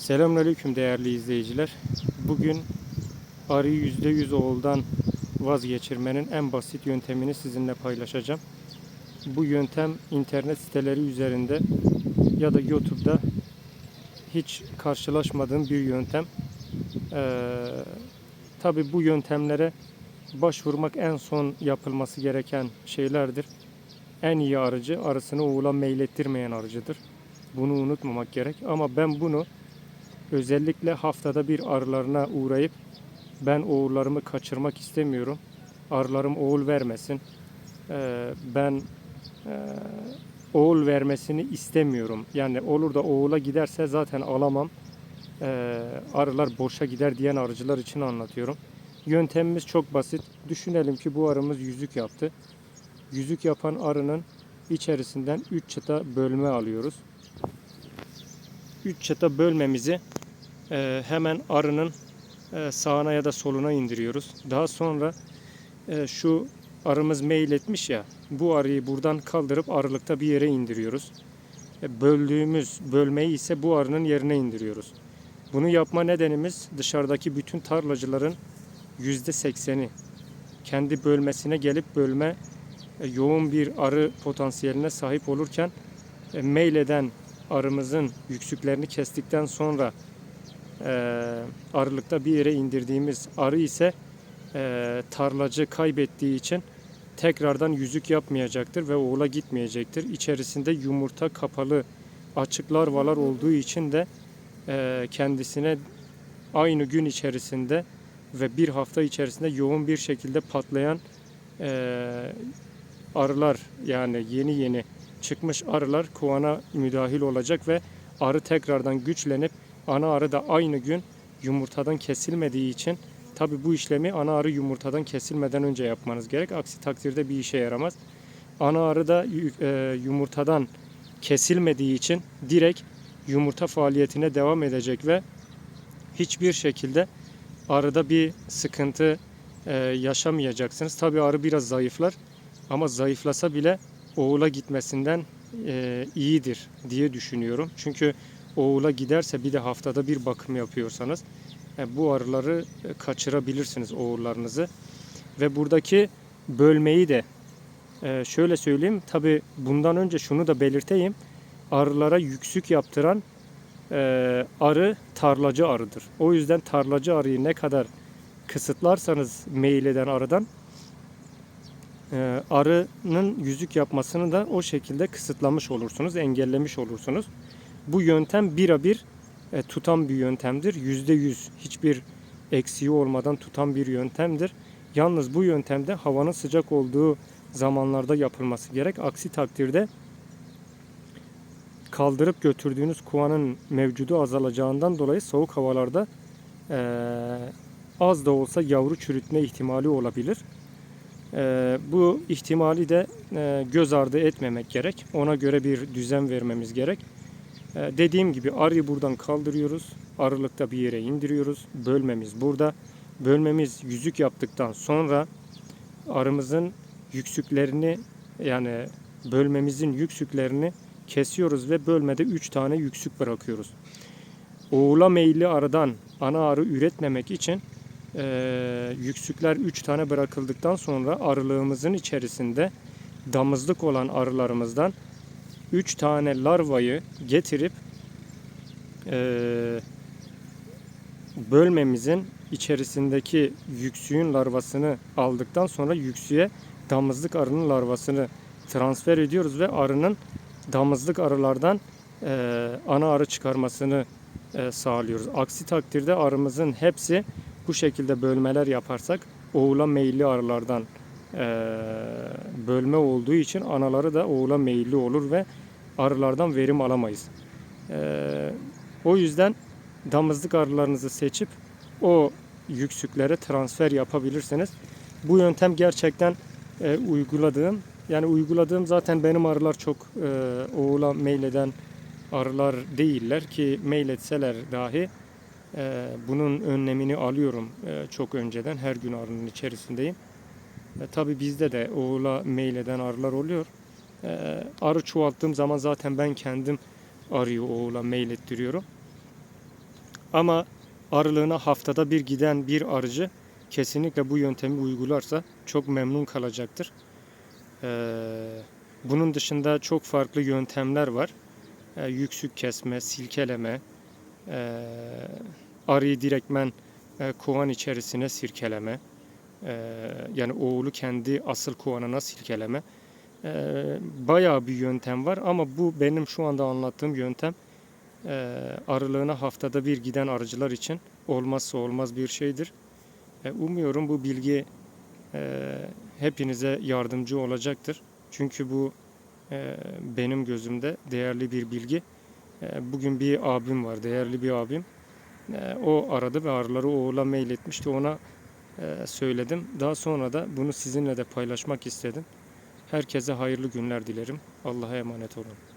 Selamünaleyküm değerli izleyiciler. Bugün arıyı %100 oğuldan vazgeçirmenin en basit yöntemini sizinle paylaşacağım. Bu yöntem internet siteleri üzerinde ya da YouTube'da hiç karşılaşmadığım bir yöntem. Ee, Tabi bu yöntemlere başvurmak en son yapılması gereken şeylerdir. En iyi arıcı arısını oğula meylettirmeyen arıcıdır. Bunu unutmamak gerek. Ama ben bunu özellikle haftada bir arılarına uğrayıp ben oğullarımı kaçırmak istemiyorum. Arılarım oğul vermesin. Ben oğul vermesini istemiyorum. Yani olur da oğula giderse zaten alamam. Arılar boşa gider diyen arıcılar için anlatıyorum. Yöntemimiz çok basit. Düşünelim ki bu arımız yüzük yaptı. Yüzük yapan arının içerisinden 3 çıta bölme alıyoruz. 3 çıta bölmemizi hemen arının e, sağına ya da soluna indiriyoruz. Daha sonra e, şu arımız mail etmiş ya bu arıyı buradan kaldırıp arılıkta bir yere indiriyoruz. E, böldüğümüz bölmeyi ise bu arının yerine indiriyoruz. Bunu yapma nedenimiz dışarıdaki bütün tarlacıların %80'i kendi bölmesine gelip bölme yoğun bir arı potansiyeline sahip olurken e, mail eden arımızın yüksüklerini kestikten sonra e, arılıkta bir yere indirdiğimiz arı ise e, tarlacı kaybettiği için tekrardan yüzük yapmayacaktır ve oğula gitmeyecektir. İçerisinde yumurta kapalı açık larvalar olduğu için de e, kendisine aynı gün içerisinde ve bir hafta içerisinde yoğun bir şekilde patlayan e, arılar yani yeni yeni çıkmış arılar kovana müdahil olacak ve arı tekrardan güçlenip ana arı da aynı gün yumurtadan kesilmediği için tabi bu işlemi ana arı yumurtadan kesilmeden önce yapmanız gerek. Aksi takdirde bir işe yaramaz. Ana arı da e, yumurtadan kesilmediği için direkt yumurta faaliyetine devam edecek ve hiçbir şekilde arıda bir sıkıntı e, yaşamayacaksınız. Tabi arı biraz zayıflar ama zayıflasa bile oğula gitmesinden e, iyidir diye düşünüyorum. Çünkü oğula giderse bir de haftada bir bakım yapıyorsanız e, bu arıları e, kaçırabilirsiniz oğullarınızı. Ve buradaki bölmeyi de e, şöyle söyleyeyim. Tabi bundan önce şunu da belirteyim. Arılara yüksük yaptıran arı tarlacı arıdır. O yüzden tarlacı arıyı ne kadar kısıtlarsanız meyil eden arıdan arının yüzük yapmasını da o şekilde kısıtlamış olursunuz, engellemiş olursunuz. Bu yöntem birebir e, tutan bir yöntemdir. Yüzde yüz hiçbir eksiği olmadan tutan bir yöntemdir. Yalnız bu yöntemde havanın sıcak olduğu zamanlarda yapılması gerek. Aksi takdirde kaldırıp götürdüğünüz kovanın mevcudu azalacağından dolayı soğuk havalarda e, az da olsa yavru çürütme ihtimali olabilir. E, bu ihtimali de e, göz ardı etmemek gerek. Ona göre bir düzen vermemiz gerek. E, dediğim gibi arıyı buradan kaldırıyoruz. Arılıkta bir yere indiriyoruz. Bölmemiz burada. Bölmemiz yüzük yaptıktan sonra arımızın yüksüklerini yani bölmemizin yüksüklerini kesiyoruz ve bölmede 3 tane yüksük bırakıyoruz. Oğula meyilli arıdan ana arı üretmemek için e, yüksükler 3 tane bırakıldıktan sonra arılığımızın içerisinde damızlık olan arılarımızdan 3 tane larvayı getirip e, bölmemizin içerisindeki yüksüğün larvasını aldıktan sonra yüksüğe damızlık arının larvasını transfer ediyoruz ve arının damızlık arılardan e, ana arı çıkarmasını e, sağlıyoruz. Aksi takdirde arımızın hepsi bu şekilde bölmeler yaparsak oğula meyilli arılardan e, bölme olduğu için anaları da oğula meyilli olur ve arılardan verim alamayız. E, o yüzden damızlık arılarınızı seçip o yüksüklere transfer yapabilirsiniz. Bu yöntem gerçekten e, uyguladığım yani uyguladığım zaten benim arılar çok e, oğula meyleden arılar değiller ki meyletseler dahi e, bunun önlemini alıyorum e, çok önceden. Her gün arının içerisindeyim. E, Tabi bizde de oğula meyleden arılar oluyor. E, arı çoğalttığım zaman zaten ben kendim arıyı oğula meylettiriyorum. Ama arılığına haftada bir giden bir arıcı kesinlikle bu yöntemi uygularsa çok memnun kalacaktır. Ee, bunun dışında çok farklı yöntemler var. Ee, yüksük kesme, silkeleme, ee, arıyı direktmen e, kovan içerisine sirkeleme, ee, yani oğlu kendi asıl kovanına silkeleme. Ee, bayağı bir yöntem var ama bu benim şu anda anlattığım yöntem e, arılığına haftada bir giden arıcılar için olmazsa olmaz bir şeydir. E, umuyorum bu bilgi e, hepinize yardımcı olacaktır. Çünkü bu e, benim gözümde değerli bir bilgi. E, bugün bir abim var, değerli bir abim. E, o aradı ve arıları oğula mail etmişti. Ona e, söyledim. Daha sonra da bunu sizinle de paylaşmak istedim. Herkese hayırlı günler dilerim. Allah'a emanet olun.